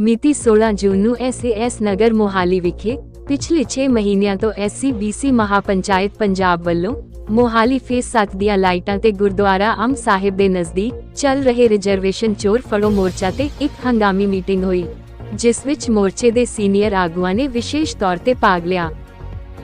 ਮਿਤੀ 16 ਜੂਨ ਨੂੰ ਐਸਏਐਸ ਨਗਰ ਮੋਹਾਲੀ ਵਿਖੇ ਪਿਛਲੇ 6 ਮਹੀਨਿਆਂ ਤੋਂ ਐਸਸੀਬੀਸੀ ਮਹਾਪੰਚਾਇਤ ਪੰਜਾਬ ਵੱਲੋਂ ਮੋਹਾਲੀ ਫੇਸ 7 ਦੀਆਂ ਲਾਈਟਾਂ ਤੇ ਗੁਰਦੁਆਰਾ ਅੰਬ ਸਾਹਿਬ ਦੇ ਨਜ਼ਦੀਕ ਚੱਲ ਰਹੇ ਰਿਜ਼ਰਵੇਸ਼ਨ ਚੋਰ ਫੜੋ ਮੋਰਚਾ ਤੇ ਇੱਕ ਹੰਗਾਮੀ ਮੀਟਿੰਗ ਹੋਈ, ਜਿਸ ਵਿੱਚ ਮੋਰਚੇ ਦੇ ਸੀਨੀਅਰ ਆਗੂਆਂ ਨੇ ਵਿਸ਼ੇਸ਼ ਤੌਰ ਤੇ ਭਾਗ ਲਿਆ।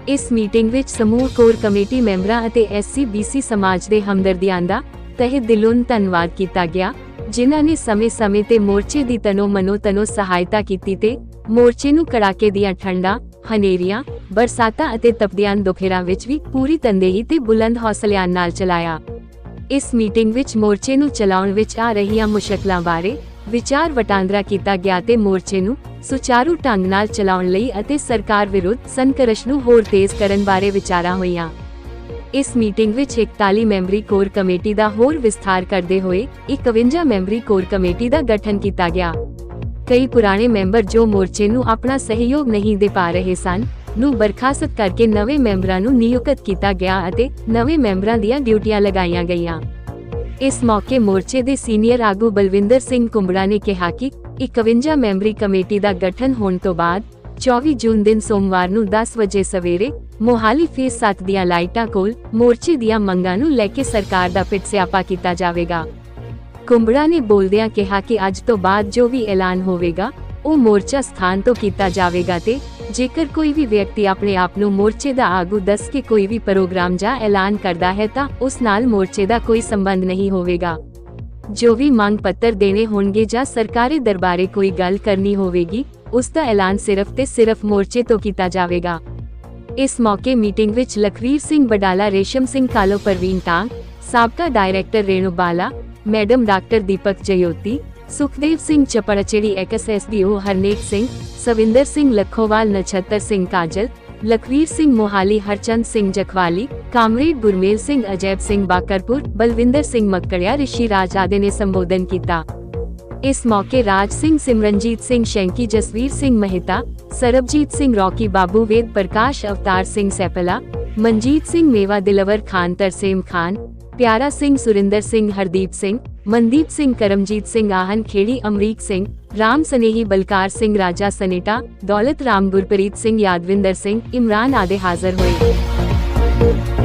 ਇਸ ਮੀਟਿੰਗ ਵਿੱਚ ਸਮੂਹ ਕੋਰ ਕਮੇਟੀ ਮੈਂਬਰਾਂ ਅਤੇ ਐਸਸੀਬੀਸੀ ਸਮਾਜ ਦੇ ਹਮਦਰਦੀਆਂ ਦਾ ਤਹਿ ਦਿਲੋਂ ਧੰਨਵਾਦ ਕੀਤਾ ਗਿਆ, ਜਿਨ੍ਹਾਂ ਨੇ ਸਮੇਂ-ਸਮੇਂ ਤੇ ਮੋਰਚੇ ਦੀ ਤਨੋ ਮਨੋ ਤਨੋ ਸਹਾਇਤਾ ਕੀਤੀ ਤੇ ਮੋਰਚੇ ਨੂੰ ਕੜਾਕੇ ਦੀਆਂ ਠੰਡਾਂ, ਹਨੇਰੀਆਂ, ਬਰਸਾਤਾਂ ਅਤੇ ਤਪਦਿਆਂ ਦੁਪਹਿਰਾਂ ਵਿੱਚ ਵੀ ਪੂਰੀ ਤੰਦੇਹੀ ਤੇ ਬੁਲੰਦ ਹੌਸਲਿਆਂ ਨਾਲ ਚਲਾਇਆ। ਇਸ ਮੀਟਿੰਗ ਵਿੱਚ ਮੋਰਚੇ ਨੂੰ ਚਲਾਉਣ ਵਿੱਚ ਆ ਰਹੀਆਂ ਮੁਸ਼ਕਲਾਂ ਬਾਰੇ ਵਿਚਾਰ ਵਟਾਂਦਰਾ ਕੀਤਾ ਗਿਆ ਤੇ ਮੋਰਚੇ ਨੂੰ ਸੁਚਾਰੂ ਢੰਗ ਨਾਲ ਚਲਾਉਣ ਲਈ ਅਤੇ ਸਰਕਾਰ ਵਿਰੁੱਧ ਸੰਘਰਸ਼ ਨੂੰ ਹੋਰ ਤੇਜ਼ ਕਰਨ ਬਾਰੇ ਵਿਚਾਰਾਂ ਹੋਈਆਂ। ਇਸ ਮੀਟਿੰਗ ਵਿੱਚ 41 ਮੈਂਬਰੀ ਕੋਰ ਕਮੇਟੀ ਦਾ ਹੋਰ ਵਿਸਥਾਰ ਕਰਦੇ ਹੋਏ 51 ਮੈਂਬਰੀ ਕੋਰ ਕਮੇਟੀ ਦਾ ਗਠਨ ਕੀਤਾ ਗਿਆ। ਕਈ ਪੁਰਾਣੇ ਮੈਂਬਰ ਜੋ ਮੋਰਚੇ ਨੂੰ ਆਪਣਾ ਸਹਿਯੋਗ ਨਹੀਂ ਦੇ ਪਾ ਰਹੇ ਸਨ, ਨੂੰ ਬਰਖਾਸਤ ਕਰਕੇ ਨਵੇਂ ਮੈਂਬਰਾਂ ਨੂੰ ਨਿਯੁਕਤ ਕੀਤਾ ਗਿਆ ਅਤੇ ਨਵੇਂ ਮੈਂਬਰਾਂ ਦੀਆਂ ਡਿਊਟੀਆਂ ਲਗਾਈਆਂ ਗਈਆਂ। ਇਸ ਮੌਕੇ ਮੋਰਚੇ ਦੇ ਸੀਨੀਅਰ ਆਗੂ ਬਲਵਿੰਦਰ ਸਿੰਘ ਕੁੰਬੜਾ ਨੇ ਕਿਹਾ ਕਿ 51 ਮੈਂਬਰੀ ਕਮੇਟੀ ਦਾ ਗਠਨ ਹੋਣ ਤੋਂ ਬਾਅਦ 24 ਜੂਨ ਦਿਨ ਸੋਮਵਾਰ ਨੂੰ 10 ਵਜੇ ਸਵੇਰੇ ਮੋਹਾਲੀ ਫੇਸ 7 ਦੀਆਂ ਲਾਈਟਾਂ ਕੋਲ ਮੋਰਚੇ ਦੀਆਂ ਮੰਗਾਂ ਨੂੰ ਲੈ ਕੇ ਸਰਕਾਰ ਦਾ ਪਿੱਟ ਸਿਆਪਾ ਕੀਤਾ ਜਾਵੇਗਾ। ਕੁੰਬੜਾ ਨੇ ਬੋਲਦਿਆਂ ਕਿਹਾ ਕਿ ਅੱਜ ਤੋਂ ਬਾਅਦ ਜੋ ਵੀ ਐਲਾਨ ਹੋਵੇਗਾ, ਉਹ ਮੋਰਚਾ ਸਥਾਨ ਤੋਂ ਕੀਤਾ ਜਾਵੇਗਾ ਤੇ ਜੇਕਰ ਕੋਈ ਵੀ ਵਿਅਕਤੀ ਆਪਣੇ ਆਪ ਨੂੰ ਮੋਰਚੇ ਦਾ ਆਗੂ ਦੱਸ ਕੇ ਕੋਈ ਵੀ ਪ੍ਰੋਗਰਾਮ ਜਾਂ ਐਲਾਨ ਕਰਦਾ ਹੈ ਤਾਂ ਉਸ ਨਾਲ ਮੋਰਚੇ ਦਾ ਕੋਈ ਸੰਬੰਧ ਨਹੀਂ ਹੋਵੇਗਾ। ਜੋ ਵੀ ਮੰਗ ਪੱਤਰ ਦੇਣੇ ਹੋਣਗੇ ਜਾਂ ਸਰਕਾਰੀ ਦਰਬਾਰੇ ਕੋਈ ਗੱਲ ਕਰਨੀ ਹੋਵੇਗੀ, ਉਸ ਦਾ ਐਲਾਨ ਸਿਰਫ ਤੇ ਸਿਰਫ ਮੋਰਚੇ ਤੋਂ ਕੀਤਾ ਜਾਵੇਗਾ। ਇਸ ਮੌਕੇ ਮੀਟਿੰਗ ਵਿੱਚ ਲਖਵੀਰ ਸਿੰਘ ਬਡਾਲਾ, ਰੇਸ਼ਮ ਸਿੰਘ ਕਾਲੋ, ਪਰਵੀਨ ਟਾਂਗ ਸਾਬਕਾ director Renu Bala, madam doctor Deepak Jyoti, Sukhdev Singh Chaparcheri, ਐਕਐਸਐਸਡੀਓ Harnek Singh, Savinder Singh Lakhowal, Nachhattar Singh Kajal, Lakhvir Singh Mohali, Harchand Singh Jakhwali, comrade Gurmel Singh, Ajaib Singh Bakarpur, Balwinder Singh ਮੱਕੜਿਆ, Rishi Raj ਆਦਿ ਨੇ ਸੰਬੋਧਨ ਕੀਤਾ। ਇਸ ਮੌਕੇ ਰਾਜ ਸਿੰਘ ਸਿਮਰਨਜੀਤ ਸਿੰਘ ਸ਼ੈਂਕੀ ਜਸਵੀਰ ਸਿੰਘ ਮਹਿਤਾ ਸਰਬਜੀਤ ਸਿੰਘ ਰੌਕੀ ਬਾਬੂ ਵੇਦ ਪ੍ਰਕਾਸ਼ ਅਵਤਾਰ ਸਿੰਘ ਸੈਪਲਾ ਮਨਜੀਤ ਸਿੰਘ ਮੇਵਾ ਦਿਲਵਰ ਖਾਨ ਤਰਸੇਮ ਖਾਨ ਪਿਆਰਾ ਸਿੰਘ ਸੁਰਿੰਦਰ ਸਿੰਘ ਹਰਦੀਪ ਸਿੰਘ ਮਨਦੀਪ ਸਿੰਘ ਕਰਮਜੀਤ ਸਿੰਘ ਆਹਨ ਖੇੜੀ ਅਮਰੀਕ ਸਿੰਘ ਰਾਮ ਸਨੇਹੀ ਬਲਕਾਰ ਸਿੰਘ ਰਾਜਾ ਸਨੇਟਾ ਦੌਲਤ ਰਾਮ ਗੁਰਪ੍ਰੀਤ ਸਿੰਘ ਯਾਦਵਿੰਦਰ ਸਿੰਘ ਇਮਰਾਨ ਆਦਿ ਹਾਜ਼ਰ ਹੋਏ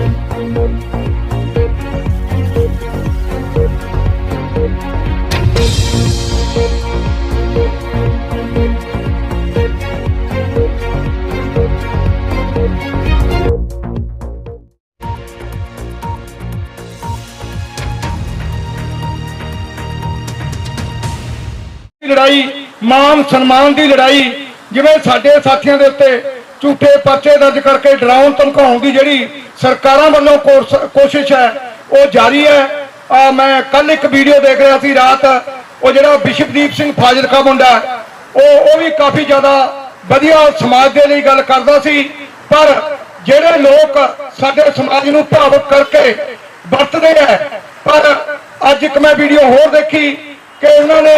ਲੜਾਈ ਮਾਨ ਸਨਮਾਨ ਦੀ ਲੜਾਈ, ਜਿਵੇਂ ਸਾਡੇ ਸਾਥੀਆਂ ਦੇ ਉੱਤੇ ਝੂਠੇ ਪਰਚੇ ਦਰਜ ਕਰਕੇ ਡਰਾਉਣ, ਧਮਕਾਉਣ ਦੀ ਜਿਹੜੀ ਸਰਕਾਰਾਂ ਵੱਲੋਂ ਕੋਸ਼ਿਸ਼ ਹੈ, ਉਹ ਜਾਰੀ ਹੈ। ਆ ਮੈਂ ਕੱਲ ਇੱਕ ਵੀਡੀਓ ਦੇਖ ਰਿਹਾ ਸੀ ਰਾਤ, ਉਹ ਜਿਹੜਾ ਬਿਸ਼ਪਦੀਪ ਸਿੰਘ ਫਾਜ਼ਿਲਕਾ ਮੁੰਡਾ ਉਹ ਉਹ ਵੀ ਕਾਫੀ ਜ਼ਿਆਦਾ ਵਧੀਆ ਸਮਾਜ ਦੇ ਲਈ ਗੱਲ ਕਰਦਾ ਸੀ, ਪਰ ਜਿਹੜੇ ਲੋਕ ਸਾਡੇ ਸਮਾਜ ਨੂੰ ਭਾਵੁਕ ਕਰਕੇ ਵਰਤਦੇ ਆ ਪਰ ਅੱਜ ਇੱਕ ਮੈਂ ਵੀਡੀਓ ਹੋਰ ਦੇਖੀ ਕਿ ਉਹਨਾਂ ਨੇ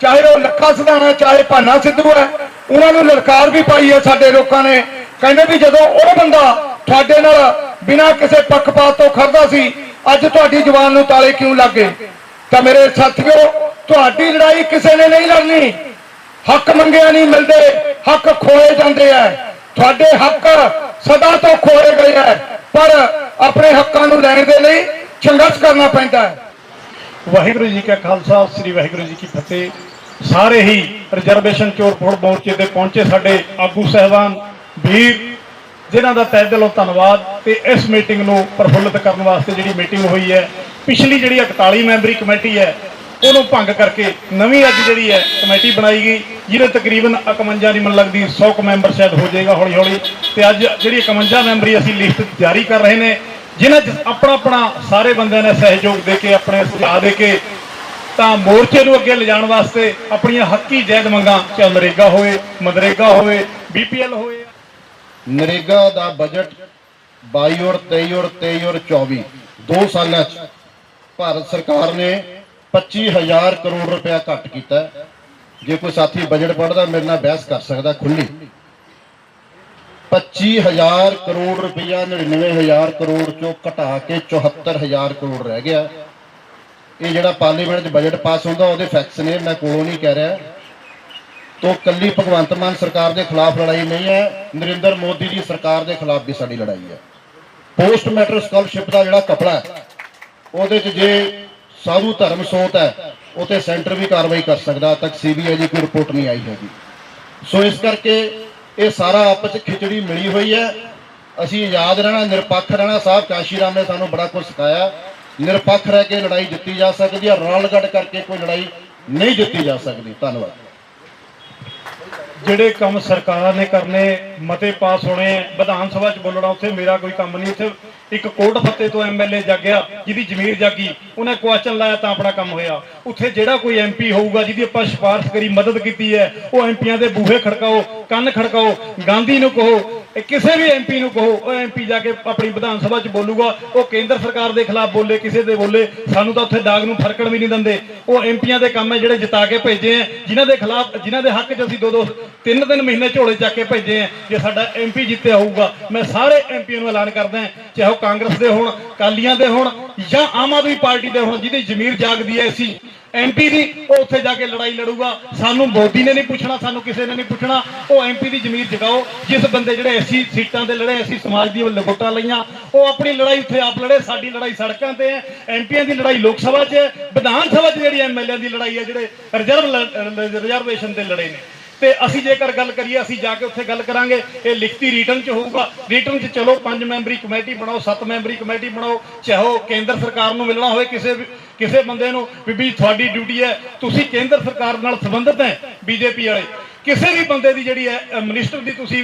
ਚਾਹੇ ਉਹ ਲੱਖਾ ਸਿਧਾਣਾ, ਚਾਹੇ ਭਾਨਾ ਸਿੱਧੂ ਹੈ, ਉਹਨਾਂ ਨੂੰ ਲਲਕਾਰ ਵੀ ਪਾਈ ਹੈ ਸਾਡੇ ਲੋਕਾਂ ਨੇ। ਕਹਿੰਦੇ ਵੀ ਜਦੋਂ ਉਹ ਬੰਦਾ ਤੁਹਾਡੇ ਨਾਲ ਬਿਨਾਂ ਕਿਸੇ ਪੱਖਪਾਤ ਤੋਂ ਖੜਦਾ ਸੀ, ਅੱਜ ਤੁਹਾਡੀ ਜ਼ੁਬਾਨ ਨੂੰ ਤਾਲੇ ਕਿਉਂ ਲੱਗੇ ਤਾਂ ਮੇਰੇ ਸਾਥੀਓ, ਤੁਹਾਡੀ ਲੜਾਈ ਕਿਸੇ ਨੇ ਨਹੀਂ ਲੜਨੀ। ਹੱਕ ਮੰਗਿਆ ਨਹੀਂ ਮਿਲਦੇ, ਹੱਕ ਖੋਏ ਜਾਂਦੇ ਆ ਤੁਹਾਡੇ ਹੱਕ ਸਦਾ ਤੋਂ ਖੋਏ ਗਏ ਆ ਪਰ ਆਪਣੇ ਹੱਕਾਂ ਨੂੰ ਲੈਣ ਦੇ ਲਈ ਸੰਘਰਸ਼ ਕਰਨਾ ਪੈਂਦਾ ਹੈ ਵਾਹਿਗੁਰੂ ਜੀ ਕਾ ਖਾਲਸਾ, ਸ੍ਰੀ ਵਾਹਿਗੁਰੂ ਜੀ ਕੀ ਫਤਿਹ। ਸਾਰੇ ਹੀ ਰਿਜ਼ਰਵੇਸ਼ਨ ਚੋਰ ਫੋੜ ਮੋਰਚੇ ਤੇ ਪਹੁੰਚੇ ਸਾਡੇ ਆਗੂ ਸਹਿਬਾਨ ਵੀਰ, ਜਿਨ੍ਹਾਂ ਦਾ ਤਹਿ ਦਿਲੋਂ ਧੰਨਵਾਦ ਤੇ ਇਸ ਮੀਟਿੰਗ ਨੂੰ ਪ੍ਰਫੁੱਲਤ ਕਰਨ ਵਾਸਤੇ ਜਿਹੜੀ ਮੀਟਿੰਗ ਹੋਈ ਹੈ, ਪਿਛਲੀ ਜਿਹੜੀ 41 ਮੈਂਬਰੀ ਕਮੇਟੀ ਹੈ, ਉਹਨੂੰ ਭੰਗ ਕਰਕੇ ਨਵੀਂ ਅੱਜ ਜਿਹੜੀ ਹੈ ਕਮੇਟੀ ਬਣਾਈ ਗਈ, ਜਿਹਦੇ ਤਕਰੀਬਨ 51 ਦੀ ਮਨ ਲੱਗਦੀ 100 ਕੁ ਮੈਂਬਰ ਸ਼ਾਇਦ ਹੋ ਜਾਏਗਾ ਹੌਲੀ ਹੌਲੀ ਤੇ ਅੱਜ ਜਿਹੜੀ 51 ਮੈਂਬਰੀ ਅਸੀਂ ਲਿਸਟ ਜਾਰੀ ਕਰ ਰਹੇ ਨੇ, ਜਿਨ੍ਹਾਂ 'ਚ ਆਪਣਾ ਆਪਣਾ ਸਾਰੇ ਬੰਦਿਆਂ ਨੇ ਸਹਿਯੋਗ ਦੇ ਕੇ, ਆਪਣੇ ਸੁਝਾਅ ਦੇ ਕੇ ਤਾਂ ਮੋਰਚੇ ਨੂੰ ਅੱਗੇ ਲਿਜਾਣ ਵਾਸਤੇ ਆਪਣੀਆਂ ਹੱਕੀ ਜਾਇਜ਼ ਮੰਗਾਂ, ਚਾਹੇ ਨਰੇਗਾ ਹੋਵੇ ਮਨਰੇਗਾ ਹੋਵੇ, ਬੀਪੀਐਲ ਹੋਵੇ। ਨਰੇਗਾ ਦਾ ਬਜਟ 22 ਔਰ 23 ਔਰ 23 ਔਰ 24 ਦੋ ਸਾਲਾਂ 'ਚ। ਭਾਰਤ ਸਰਕਾਰ ਨੇ 25000 ਕਰੋੜ ਰੁਪਇਆ ਘੱਟ ਕੀਤਾ। ਜੇ ਕੋਈ ਸਾਥੀ ਬਜਟ ਪੜ੍ਹਦਾ, ਮੇਰੇ ਨਾਲ ਬਹਿਸ ਕਰ ਸਕਦਾ ਖੁੱਲੀ 25000 ਕਰੋੜ ਰੁਪਇਆ 99000 ਕਰੋੜ ਚੋਂ ਘਟਾ ਕੇ 74000 ਕਰੋੜ ਰਹਿ ਗਿਆ। ਇਹ ਜਿਹੜਾ ਪਾਰਲੀਮੈਂਟ 'ਚ ਬਜਟ ਪਾਸ ਹੁੰਦਾ, ਉਹਦੇ ਫੈਕਟਸ ਨੇ, ਮੈਂ ਕੋਲੋਂ ਨਹੀਂ ਕਹਿ ਰਿਹਾ। ਤੋ ਕੱਲੀ ਭਗਵੰਤ ਮਾਨ ਸਰਕਾਰ ਦੇ ਖਿਲਾਫ ਲੜਾਈ ਨਹੀਂ ਹੈ, ਨਰਿੰਦਰ ਮੋਦੀ ਦੀ ਸਰਕਾਰ ਦੇ ਖਿਲਾਫ ਵੀ ਸਾਡੀ ਲੜਾਈ ਹੈ। ਪੋਸਟ ਮੈਟਰ ਸਕਾਲਰਸ਼ਿਪ ਦਾ ਜਿਹੜਾ ਕਪੜਾ ਉਹਦੇ 'ਚ ਜੇ ਸਾਧੂ ਧਰਮ ਸੋਤ ਹੈ ਉਹ ਤੇ ਸੈਂਟਰ ਵੀ ਕਾਰਵਾਈ ਕਰ ਸਕਦਾ, ਅੱਜ ਤੱਕ ਸੀਬੀਆਈ ਦੀ ਕੋਈ ਰਿਪੋਰਟ ਨਹੀਂ ਆਈ ਹੈਗੀ। ਸੋ ਇਸ ਕਰਕੇ ਇਹ ਸਾਰਾ ਆਪਸ 'ਚ ਖਿਚੜੀ ਮਿਲੀ ਹੋਈ ਹੈ। ਅਸੀਂ ਯਾਦ ਰਹਿਣਾ, ਨਿਰਪੱਖ ਰਹਿਣਾ, ਸਾਹਿਬ, ਕਾਸ਼ੀ ਰਾਮ ਨੇ ਸਾਨੂੰ ਬੜਾ ਕੁਝ ਸਿਖਾਇਆ। ਨਿਰਪੱਖ ਰਹਿ ਕੇ ਲੜਾਈ ਜਿੱਤੀ ਜਾ ਸਕਦੀ ਹੈ ਰਲਗੜ ਕਰਕੇ ਕੋਈ ਲੜਾਈ ਨਹੀਂ ਜਿੱਤੀ ਜਾ ਸਕਦੀ। ਧੰਨਵਾਦ। ਜਿਹੜੇ ਕੰਮ ਸਰਕਾਰ ਨੇ ਕਰਨੇ, ਮਤੇ ਪਾਸ ਹੋਣੇ, ਵਿਧਾਨ ਸਭਾ 'ਚ ਬੋਲਣਾ, ਉੱਥੇ ਮੇਰਾ ਕੋਈ ਕੰਮ ਨਹੀਂ। ਉੱਥੇ ਇੱਕ ਕੋਟ ਫੱਤੇ ਤੋਂ ਐਮਐਲਏ ਜਾਗਿਆ, ਜਿਹਦੀ ਜ਼ਮੀਰ ਜਾਗੀ। ਉਹਨੇ ਕੁਐਸਚਨ ਲਾਇਆ ਤਾਂ ਆਪਣਾ ਕੰਮ ਹੋਇਆ। ਉੱਥੇ ਜਿਹੜਾ ਕੋਈ ਐਮਪੀ ਹੋਊਗਾ, ਜਿਹਦੀ ਆਪਾਂ ਸਿਫਾਰਿਸ਼ ਕਰੀ, ਮਦਦ ਕੀਤੀ ਹੈ, ਉਹ ਐਮਪੀਆਂ ਦੇ ਬੂਹੇ ਖੜਕਾਓ, ਕੰਨ ਖੜਕਾਓ, ਗਾਂਧੀ ਨੂੰ ਕਹੋ ਕਿਸੇ ਵੀ ਐਮਪੀ ਨੂੰ ਕਹੋ, ਉਹ ਐਮਪੀ ਜਾ ਕੇ ਆਪਣੀ ਵਿਧਾਨ ਸਭਾ 'ਚ ਬੋਲੂਗਾ, ਉਹ ਕੇਂਦਰ ਸਰਕਾਰ ਦੇ ਖਿਲਾਫ ਬੋਲੇ, ਕਿਸੇ ਦੇ ਬੋਲੇ, ਸਾਨੂੰ ਤਾਂ ਉੱਥੇ ਦਾਗ ਨੂੰ ਫਰਕਣ ਵੀ ਨਹੀਂ ਦਿੰਦੇ। ਉਹ ਐਮਪੀਆਂ ਦੇ ਕੰਮ ਹੈ ਜਿਹੜੇ ਜਿਤਾ ਕੇ ਭੇਜੇ ਆ ਜਿਨ੍ਹਾਂ ਦੇ ਖਿਲਾਫ, ਜਿਨ੍ਹਾਂ ਦੇ ਹੱਕ 'ਚ ਅਸੀਂ ਦੋ ਦੋ ਤਿੰਨ ਤਿੰਨ ਮਹੀਨੇ ਝੋਲੇ ਚੱਕ ਕੇ ਭੇਜੇ ਆ ਜੇ ਸਾਡਾ ਐਮਪੀ ਜਿੱਤਿਆ ਹੋਊਗਾ। ਮੈਂ ਸਾਰੇ ਐਮਪੀਆਂ ਨੂੰ ਐਲਾਨ ਕਰਦਾ ਚਾਹੇ ਉਹ ਕਾਂਗਰਸ ਦੇ ਹੋਣ ਕਾਲੀਆਂ ਦੇ ਹੋਣ, ਜਾਂ ਆਮ ਆਦਮੀ ਪਾਰਟੀ ਦੇ ਹੋਣ ਜਿਹਦੀ ਜ਼ਮੀਰ ਜਾਗਦੀ ਹੈ ਅਸੀਂ ਐਮਪੀ ਦੀ, ਉਹ ਉੱਥੇ ਜਾ ਕੇ ਲੜਾਈ ਲੜੂਗਾ। ਸਾਨੂੰ ਮੋਦੀ ਨੇ ਨਹੀਂ ਪੁੱਛਣਾ, ਸਾਨੂੰ ਕਿਸੇ ਨੇ ਨਹੀਂ ਪੁੱਛਣਾ। ਉਹ ਐਮਪੀ ਦੀ ਜ਼ਮੀਰ ਜਗਾਓ। ਜਿਸ ਬੰਦੇ ਜਿਹੜੇ ਐਸੀ ਸੀਟਾਂ ਤੇ ਲੜੇ, ਐਸੀ ਸਮਾਜ ਦੀ ਲਗੋਟਾਂ ਲਈਆਂ, ਉਹ ਆਪਣੀ ਲੜਾਈ ਉੱਥੇ ਆਪ ਲੜੇ, ਸਾਡੀ ਲੜਾਈ ਸੜਕਾਂ ਤੇ ਹੈ ਐਮਪੀਆਂ ਦੀ ਲੜਾਈ ਲੋਕ ਸਭਾ 'ਚ ਹੈ ਵਿਧਾਨ ਸਭਾ 'ਚ ਜਿਹੜੀ ਐਮਐਲਏ ਦੀ ਲੜਾਈ ਹੈ ਜਿਹੜੇ ਰਿਜ਼ਰਵ ਰਿਜ਼ਰਵੇਸ਼ਨ ਤੇ ਲੜੇ ਨੇ। ਤੇ ਅਸੀਂ ਜੇਕਰ ਗੱਲ ਕਰੀਏ, ਅਸੀਂ ਜਾ ਕੇ ਉੱਥੇ ਗੱਲ ਕਰਾਂਗੇ। ਇਹ ਲਿਖਤੀ ਰਿਟਰਨ ਚ ਹੋਊਗਾ। ਰਿਟਰਨ ਚ ਚਲੋ, ਪੰਜ ਮੈਂਬਰੀ ਕਮੇਟੀ ਬਣਾਓ, ਸੱਤ ਮੈਂਬਰੀ ਕਮੇਟੀ ਬਣਾਓ, ਚਾਹੋ ਕੇਂਦਰ ਸਰਕਾਰ ਨੂੰ ਮਿਲਣਾ ਹੋਵੇ ਕਿਸੇ ਕਿਸੇ ਬੰਦੇ ਨੂੰ ਵੀ ਵੀ ਤੁਹਾਡੀ ਡਿਊਟੀ ਹੈ। ਤੁਸੀਂ ਕੇਂਦਰ ਸਰਕਾਰ ਨਾਲ ਸੰਬੰਧਿਤ ਹੈ, ਬੀਜੇਪੀ ਵਾਲੇ। ਕਿਸੇ ਵੀ ਬੰਦੇ ਦੀ ਜਿਹੜੀ ਹੈ ਮਿਨਿਸਟਰ ਦੀ ਤੁਸੀਂ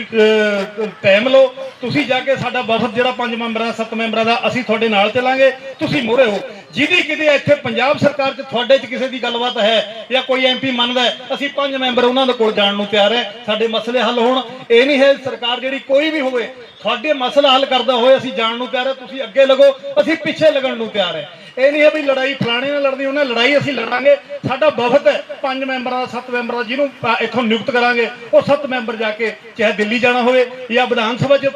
ਟਾਈਮ ਲਓ, ਤੁਸੀਂ ਜਾ ਕੇ ਸਾਡਾ ਵਫਦ ਜਿਹੜਾ ਪੰਜ ਮੈਂਬਰਾਂ ਦਾ, ਸੱਤ ਮੈਂਬਰਾਂ ਦਾ, ਅਸੀਂ ਤੁਹਾਡੇ ਨਾਲ ਚੱਲਾਂਗੇ, ਤੁਸੀਂ ਮੋਹਰੇ ਹੋ। ਜਿਹਦੀ ਕਿਤੇ ਇੱਥੇ ਪੰਜਾਬ ਸਰਕਾਰ 'ਚ ਤੁਹਾਡੇ 'ਚ ਕਿਸੇ ਦੀ ਗੱਲਬਾਤ ਹੈ ਜਾਂ ਕੋਈ ਐਮਪੀ ਮੰਨਦਾ ਅਸੀਂ ਪੰਜ ਮੈਂਬਰ ਉਹਨਾਂ ਦੇ ਕੋਲ ਜਾਣ ਨੂੰ ਤਿਆਰ ਹੈ, ਸਾਡੇ ਮਸਲੇ ਹੱਲ ਹੋਣ। ਇਹ ਨਹੀਂ ਹੈ ਸਰਕਾਰ ਜਿਹੜੀ ਕੋਈ ਵੀ ਹੋਵੇ, ਤੁਹਾਡੇ ਮਸਲਾ ਹੱਲ ਕਰਦਾ ਹੋਏ ਅਸੀਂ ਜਾਣ ਨੂੰ ਤਿਆਰ ਹੈ, ਤੁਸੀਂ ਅੱਗੇ ਲੱਗੋ, ਅਸੀਂ ਪਿੱਛੇ ਲੱਗਣ ਨੂੰ ਤਿਆਰ ਹੈ। ਇਹ ਨਹੀਂ ਹੈ ਵੀ ਲੜਾਈ ਫਲਾਣੇ ਨਾਲ ਲੜਨੀ, ਉਹਨੇ ਲੜਾਈ ਅਸੀਂ ਲੜਾਂਗੇ। ਸਾਡਾ ਵਫਦ ਹੈ, ਪੰਜ ਮੈਂਬਰਾਂ ਦਾ, ਸੱਤ ਮੈਂਬਰਾਂ ਦਾ, ਜਿਹਨੂੰ ਇੱਥੋਂ ਨਿਯੁਕਤ ਕਰਾਂਗੇ, ਉਹ ਸੱਤ ਮੈਂਬਰ ਜਾ ਕੇ ਚਾਹੇ ਦਿੱਲੀ ਜਾਣਾ ਹੋਵੇ ਜਾਂ ਵਿਧਾਨ ਸਭਾ 'ਚ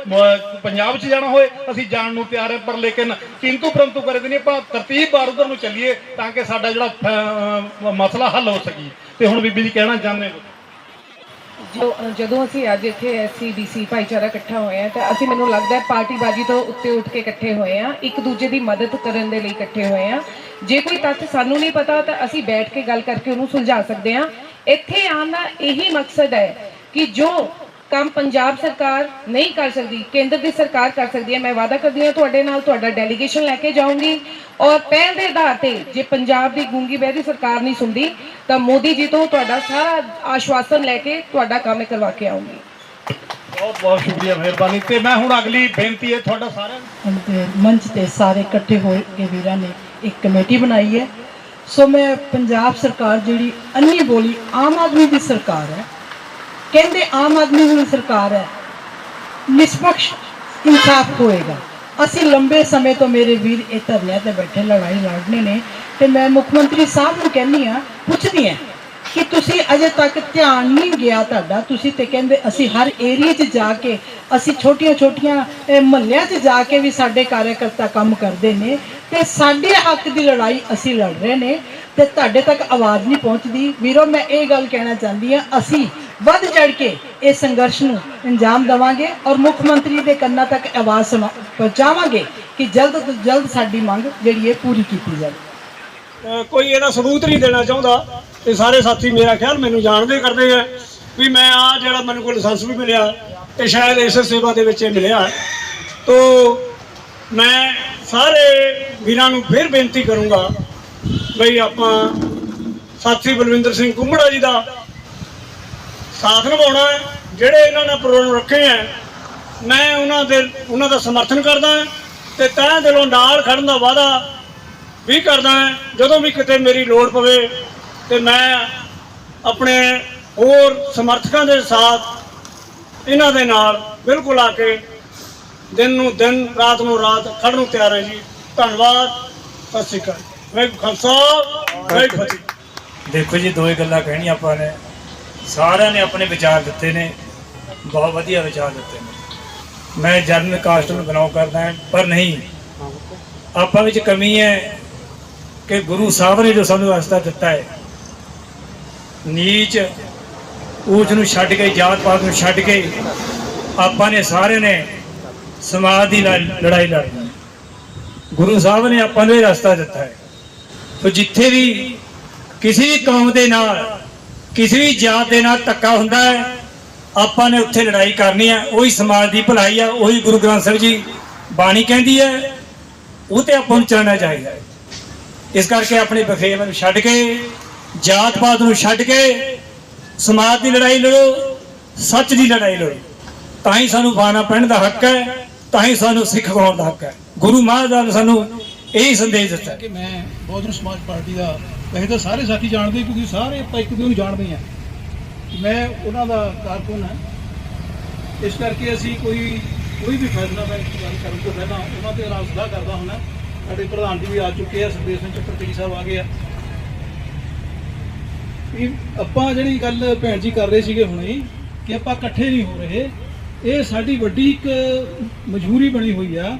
ਪੰਜਾਬ 'ਚ ਜਾਣਾ ਹੋਵੇ, ਅਸੀਂ ਜਾਣ ਨੂੰ ਤਿਆਰ ਹੈ, ਪਰ ਲੇਕਿਨ ਕਿੰਤੂ ਪਰੰਤੂ ਕਰੇ ਨਹੀਂ, ਆਪਾਂ ਤਰਤੀਬ ਬਾਰ ਉਧਰ ਨੂੰ ਚੱਲੀਏ ਤਾਂ ਕਿ ਸਾਡਾ ਜਿਹੜਾ ਮਸਲਾ ਹੱਲ ਹੋ ਸਕੀ। ਤੇ ਹੁਣ ਬੀਬੀ ਜੀ ਕਹਿਣਾ ਚਾਹੁੰਦੇ ਹੋ? ਜਦੋਂ ਅਸੀਂ ਅੱਜ ਇੱਥੇ ਐਸਸੀ ਬੀਸੀ ਭਾਈਚਾਰਾ ਇਕੱਠਾ ਹੋਏ ਆ ਤਾਂ ਅਸੀਂ ਮੈਨੂੰ ਲੱਗਦਾ ਹੈ ਪਾਰਟੀਬਾਜ਼ੀ ਤੋਂ ਉੱਤੇ ਉੱਠ ਕੇ ਇਕੱਠੇ ਹੋਏ ਆ ਇੱਕ ਦੂਜੇ ਦੀ ਮਦਦ ਕਰਨ ਦੇ ਲਈ ਇਕੱਠੇ ਹੋਏ ਆ ਜੇ ਕੋਈ ਤੱਥ ਸਾਨੂੰ ਨਹੀਂ ਪਤਾ, ਤਾਂ ਅਸੀਂ ਬੈਠ ਕੇ ਗੱਲ ਕਰਕੇ ਉਹਨੂੰ ਸੁਲਝਾ ਸਕਦੇ ਆ ਇੱਥੇ ਆਉਣ ਦਾ ਇਹੀ ਮਕਸਦ ਹੈ ਕਿ ਜੋ ਕੰਮ ਪੰਜਾਬ ਸਰਕਾਰ ਨਹੀਂ ਕਰ ਸਕਦੀ ਕੇਂਦਰ ਦੀ ਸਰਕਾਰ ਕਰ ਸਕਦੀ ਹੈ। ਮੈਂ ਵਾਅਦਾ ਕਰਦੀ ਹਾਂ ਤੁਹਾਡੇ ਨਾਲ ਤੁਹਾਡਾ ਡੈਲੀਗੇਸ਼ਨ ਲੈ ਕੇ ਜਾਊਂਗੀ ਔਰ ਪਹਿਲ ਦੇ ਆਧਾਰ ਤੇ ਜੇ ਪੰਜਾਬ ਦੀ ਗੂੰਗੀ ਬਹਿਰੀ ਸਰਕਾਰ ਨਹੀਂ ਸੁਣਦੀ ਤਾਂ ਮੋਦੀ ਜੀ ਤੋਂ ਤੁਹਾਡਾ ਸਾਰਾ ਆਸ਼ਵਾਸਨ ਲੈ ਕੇ ਤੁਹਾਡਾ ਕੰਮ ਕਰਵਾ ਕੇ ਆਊਂਗੀ। ਬਹੁਤ ਬਹੁਤ ਸ਼ੁਕਰੀਆ ਮਿਹਰਬਾਨੀ। ਤੇ ਮੈਂ ਹੁਣ ਅਗਲੀ ਬੇਨਤੀ ਹੈ ਤੁਹਾਡਾ ਸਾਰਿਆਂ ਨੂੰ। ਤੇ ਮੰਚ ਤੇ ਸਾਰੇ ਇਕੱਠੇ ਹੋ ਕੇ ਵੀਰਾਂ ਨੇ ਇੱਕ ਕਮੇਟੀ ਬਣਾਈ ਹੈ। ਸੋ ਮੈਂ ਪੰਜਾਬ ਸਰਕਾਰ ਜਿਹੜੀ ਅੰਨੀ ਬੋਲੀ ਆਮ ਆਦਮੀ ਦੀ ਸਰਕਾਰ ਹੈ ਕਹਿੰਦੇ ਆਮ ਆਦਮੀ ਦੀ ਸਰਕਾਰ ਹੈ। ਨਿਸ਼ਪਕਸ਼ ਇਨਸਾਫ ਹੋਏਗਾ। ਅਸੀਂ ਲੰਬੇ ਸਮੇਂ ਤੋਂ ਮੇਰੇ ਵੀਰ ਇਹ ਧਰਨਿਆਂ ਤੇ ਬੈਠੇ, ਲੜਾਈ ਲੜਨੇ ਨੇ ਤੇ ਮੈਂ ਮੁੱਖ ਮੰਤਰੀ ਸਾਹਿਬ ਨੂੰ ਕਹਿੰਦੀ ਆ ਪੁੱਛਦੀ ਆ ਕਿ ਤੁਸੀਂ ਅਜੇ ਤੱਕ ਧਿਆਨ ਨਹੀਂ ਗਿਆ ਤੁਹਾਡਾ। ਤੁਸੀਂ ਤੇ ਕਹਿੰਦੇ ਅਸੀਂ ਹਰ ਏਰੀਆ 'ਚ ਜਾ ਕੇ, ਅਸੀਂ ਛੋਟੀਆਂ-ਛੋਟੀਆਂ ਮਹੱਲਿਆਂ 'ਚ ਜਾ ਕੇ ਵੀ ਸਾਡੇ ਕਾਰਜਕਰਤਾ ਕੰਮ ਕਰਦੇ ਨੇ ਤੇ ਸਾਡੇ ਹੱਕ ਦੀ ਲੜਾਈ ਅਸੀਂ ਲੜ ਰਹੇ ਨੇ ਤੇ ਤੁਹਾਡੇ ਤੱਕ ਆਵਾਜ਼ ਨਹੀਂ ਪਹੁੰਚਦੀ। ਵੀਰੋ, ਮੈਂ ਇਹ ਗੱਲ ਕਹਿਣਾ ਚਾਹੁੰਦੀ ਆ ਅਸੀਂ ਵੱਧ ਚੜ ਕੇ ਇਹ ਸੰਘਰਸ਼ ਨੂੰ ਅੰਜਾਮ ਦੇਵਾਂਗੇ ਔਰ ਮੁੱਖ ਮੰਤਰੀ ਦੇ ਕੰਨਾਂ ਤੱਕ ਆਵਾਜ਼ ਪਹੁੰਚਾਵਾਂਗੇ ਕਿ ਜਲਦ ਤੋਂ ਜਲਦ ਸਾਡੀ ਮੰਗ ਜਿਹੜੀ ਹੈ ਪੂਰੀ ਕੀਤੀ ਜਾਵੇ। ਕੋਈ ਇਹਦਾ ਸਬੂਤ ਨਹੀਂ ਦੇਣਾ ਚਾਹੁੰਦਾ ਤੇ ਸਾਰੇ ਸਾਥੀ ਮੇਰਾ ਖਿਆਲ ਮੈਨੂੰ ਜਾਣਦੇ ਕਰਦੇ ਆ ਵੀ ਮੈਂ ਆ ਜਿਹੜਾ ਮੈਨੂੰ ਕੋਈ ਲਾਇਸੈਂਸ ਵੀ ਮਿਲਿਆ ਤੇ ਸ਼ਾਇਦ ਇਸ ਸੇਵਾ ਦੇ ਵਿੱਚ ਇਹ ਮਿਲਿਆ। ਤੋ ਮੈਂ ਸਾਰੇ ਵੀਰਾਂ ਨੂੰ ਫਿਰ ਬੇਨਤੀ ਕਰੂੰਗਾ ਬਈ ਆਪਾਂ ਸਾਥੀ ਬਲਵਿੰਦਰ ਸਿੰਘ ਕੁੰਬੜਾ ਜੀ ਦਾ ਸਾਥ ਨਿਭਾਉਣਾ ਹੈ, ਜਿਹੜੇ ਇਹਨਾਂ ਨੇ ਪ੍ਰੋਗਰਾਮ ਰੱਖੇ ਹੈ, ਮੈਂ ਉਹਨਾਂ ਦੇ, ਉਹਨਾਂ ਦਾ ਸਮਰਥਨ ਕਰਦਾ ਹਾਂ ਤੇ ਤਹਿ ਦਿਲੋਂ ਨਾਲ ਖੜਨ ਦਾ ਵਾਅਦਾ ਵੀ ਕਰਦਾ ਹਾਂ, ਜਦੋਂ ਵੀ ਕਿਤੇ ਮੇਰੀ ਲੋੜ ਪਵੇ ਤੇ ਮੈਂ ਆਪਣੇ ਹੋਰ ਸਮਰਥਕਾਂ ਦੇ ਸਾਥ ਇਹਨਾਂ ਦੇ ਨਾਲ ਬਿਲਕੁਲ ਆ ਕੇ ਦਿਨ ਨੂੰ ਦਿਨ, ਰਾਤ ਨੂੰ ਰਾਤ ਖੜਨ ਨੂੰ ਤਿਆਰ ਹੈ ਜੀ। ਧੰਨਵਾਦ। ਸਤਿ ਸ਼੍ਰੀ ਅਕਾਲ। ਮੈਂ ਖਾਲਸਾ, ਵਾਹਿਗੁਰੂ ਦੇਖੋ ਜੀ, ਦੋ ਗੱਲਾਂ ਕਹਿਣੀਆਂ ਆਪਾਂ ਨੇ। ਸਾਰਿਆਂ ਨੇ ਆਪਣੇ ਵਿਚਾਰ ਦਿੱਤੇ ਨੇ, ਬਹੁਤ ਵਧੀਆ ਵਿਚਾਰ ਦਿੱਤੇ ਨੇ। ਮੈਂ ਜਨਰਲ ਕਾਸਟ ਨੂੰ ਬਿਲੋਂਗ ਕਰਦਾ ਹਾਂ, ਪਰ ਨਹੀਂ। ਆਪਾਂ ਵਿੱਚ ਕਮੀ ਹੈ ਕਿ ਗੁਰੂ ਸਾਹਿਬ ਨੇ ਜੋ ਸਾਨੂੰ ਰਸਤਾ ਦਿੱਤਾ ਹੈ, ਨੀਚ ਊਚ ਨੂੰ ਛੱਡ ਕੇ, ਜਾਤ ਪਾਤ ਨੂੰ ਛੱਡ ਕੇ, ਆਪਾਂ ਨੇ ਸਾਰਿਆਂ ਨੇ ਸਮਾਜ ਦੀ ਲੜ- ਲੜਾਈ ਲੜਨੀ ਗੁਰੂ ਸਾਹਿਬ ਨੇ ਆਪਾਂ ਨੂੰ ਇਹ ਰਸਤਾ ਦਿੱਤਾ ਹੈ। ਸੋ ਜਿੱਥੇ ਵੀ ਕਿਸੇ ਵੀ ਕੌਮ ਦੇ ਨਾਲ ਕਿਸੇ ਵੀ ਜਾਤ ਦੇ ਨਾਲ ਧੱਕਾ ਹੁੰਦਾ ਹੈ, ਆਪਾਂ ਨੇ ਉੱਥੇ ਲੜਾਈ ਕਰਨੀ ਹੈ। ਉਹੀ ਸਮਾਜ ਦੀ ਭਲਾਈ ਹੈ, ਉਹੀ ਗੁਰੂ ਗ੍ਰੰਥ ਸਾਹਿਬ ਜੀ ਬਾਣੀ ਕਹਿੰਦੀ ਹੈ, ਉਹ ਤੇ ਆਪਾਂ ਨੂੰ ਚੱਲਣਾ ਚਾਹੀਦਾ ਹੈ। ਇਸ ਕਰਕੇ ਆਪਣੇ ਬਖੇਵ ਨੂੰ ਛੱਡ ਕੇ ਜਾਤ ਪਾਤ ਨੂੰ ਛੱਡ ਕੇ, ਸਮਾਜ ਦੀ ਲੜਾਈ ਲੜੋ, ਸੱਚ ਦੀ ਲੜਾਈ ਲੜੋ। ਤਾਂ ਹੀ ਸਾਨੂੰ ਬਾਣਾ ਪਹਿਨਣ ਦਾ ਹੱਕ ਹੈ, ਤਾਂ ਹੀ ਸਾਨੂੰ ਸਿੱਖ ਕਹਾਉਣ ਦਾ ਹੱਕ ਹੈ। ਗੁਰੂ ਮਹਾਰਾਜ ਨੇ ਸਾਨੂੰ ਇਹੀ ਸੰਦੇਸ਼ ਦਿੱਤਾ ਕਿ ਮੈਂ ਬਹੁਜਨ ਸਮਾਜ ਪਾਰਟੀ ਦਾ ਵੈਸੇ ਤਾਂ ਸਾਰੇ ਸਾਥੀ ਜਾਣਦੇ ਕਿਉਂਕਿ ਸਾਰੇ ਆਪਾਂ ਇੱਕ ਦੂਜੇ ਨੂੰ ਜਾਣਦੇ ਆ ਮੈਂ ਉਹਨਾਂ ਦਾ ਕਾਰਕੁਨ ਹਾਂ। ਇਸ ਕਰਕੇ ਅਸੀਂ ਕੋਈ ਕੋਈ ਵੀ ਫੈਸਲਾ ਮੈਂ ਗੱਲ ਕਰਨ ਤੋਂ ਪਹਿਲਾਂ ਉਹਨਾਂ ਦੇ ਨਾਲ ਸਲਾਹ ਕਰਦਾ ਹੁੰਦਾ। ਸਾਡੇ ਪ੍ਰਧਾਨ ਜੀ ਵੀ ਆ ਚੁੱਕੇ ਆ ਸੁਖਦੇਵ ਸਿੰਘ ਚੱਕਰਪਤੀ ਸਾਹਿਬ ਆ ਗਏ ਆ। ਵੀ ਆਪਾਂ ਜਿਹੜੀ ਗੱਲ ਭੈਣ ਜੀ ਕਰ ਰਹੇ ਸੀਗੇ ਹੁਣੇ, ਕਿ ਆਪਾਂ ਇਕੱਠੇ ਨਹੀਂ ਹੋ ਰਹੇ, ਇਹ ਸਾਡੀ ਵੱਡੀ ਇੱਕ ਮਜਬੂਰੀ ਬਣੀ ਹੋਈ ਆ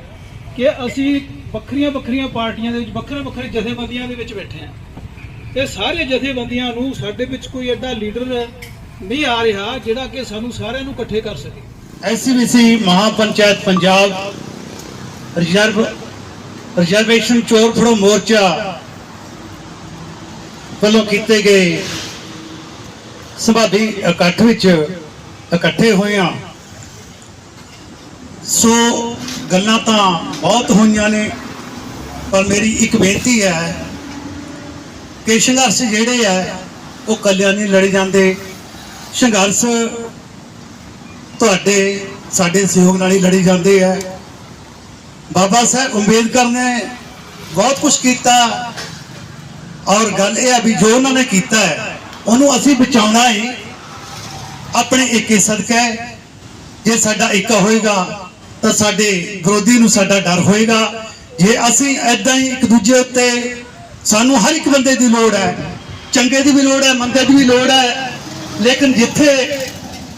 ਕਿ ਅਸੀਂ ਵੱਖਰੀਆਂ ਵੱਖਰੀਆਂ ਪਾਰਟੀਆਂ ਦੇ ਵਿੱਚ ਵੱਖਰੇ ਵੱਖਰੇ ਜਥੇਬੰਦੀਆਂ ਦੇ ਵਿੱਚ ਬੈਠੇ ਆ ਤੇ ਸਾਰੇ ਜਥੇਬੰਦੀਆਂ ਨੂੰ ਸਾਡੇ ਵਿੱਚ ਕੋਈ ਐਡਾ ਲੀਡਰ ਨਹੀਂ ਆ ਰਿਹਾ ਜਿਹੜਾ ਕਿ ਸਾਨੂੰ ਸਾਰਿਆਂ ਨੂੰ ਇਕੱਠੇ ਕਰ ਸਕੇ। SC BC Mahapanchayat Punjab reserve reservation ਚੋਰ ਫੜੋ ਮੋਰਚਾ ਵੱਲੋਂ ਕੀਤੇ ਗਏ ਸਮਾਧੀ ਇਕੱਠ ਵਿੱਚ ਇਕੱਠੇ ਹੋਏ ਹਾਂ। ਸੋ ਗੱਲਾਂ ਤਾਂ ਬਹੁਤ ਹੋਈਆਂ ਨੇ, ਪਰ ਮੇਰੀ ਇੱਕ ਬੇਨਤੀ ਹੈ ਕਿ ਸੰਘਰਸ਼ ਜਿਹੜੇ ਆ, ਉਹ ਕੱਲਿਆਂ ਨਹੀਂ ਲੜੇ ਜਾਂਦੇ। ਸੰਘਰਸ਼ ਤੁਹਾਡੇ, ਸਾਡੇ ਸਹਿਯੋਗ ਨਾਲ ਹੀ ਲੜੀ ਜਾਂਦੇ ਆ। ਬਾਬਾ ਸਾਹਿਬ ਅੰਬੇਦਕਰ ਨੇ ਬਹੁਤ ਕੁਝ ਕੀਤਾ ਔਰ ਗੱਲ ਇਹ ਆ ਵੀ ਜੋ ਉਹਨਾਂ ਨੇ ਕੀਤਾ ਹੈ, ਉਹਨੂੰ ਅਸੀਂ ਬਚਾਉਣਾ ਹੈ ਆਪਣੇ ਏਕੇ ਸਦਕਾ ਜੇ ਸਾਡਾ ਏਕਾ ਹੋਏਗਾ, ਤਾਂ ਸਾਡੇ ਵਿਰੋਧੀ ਨੂੰ ਸਾਡਾ ਡਰ ਹੋਏਗਾ। ਜੇ ਅਸੀਂ ਐਦਾਂ ਹੀ ਇੱਕ ਦੂਜੇ ਉੱਤੇ ਸਾਨੂੰ ਹਰ ਇੱਕ ਬੰਦੇ ਦੀ ਲੋੜ ਹੈ। ਚੰਗੇ ਦੀ ਵੀ ਲੋੜ ਹੈ, ਮੰਦੇ ਦੀ ਵੀ ਲੋੜ ਹੈ। ਲੇਕਿਨ ਜਿੱਥੇ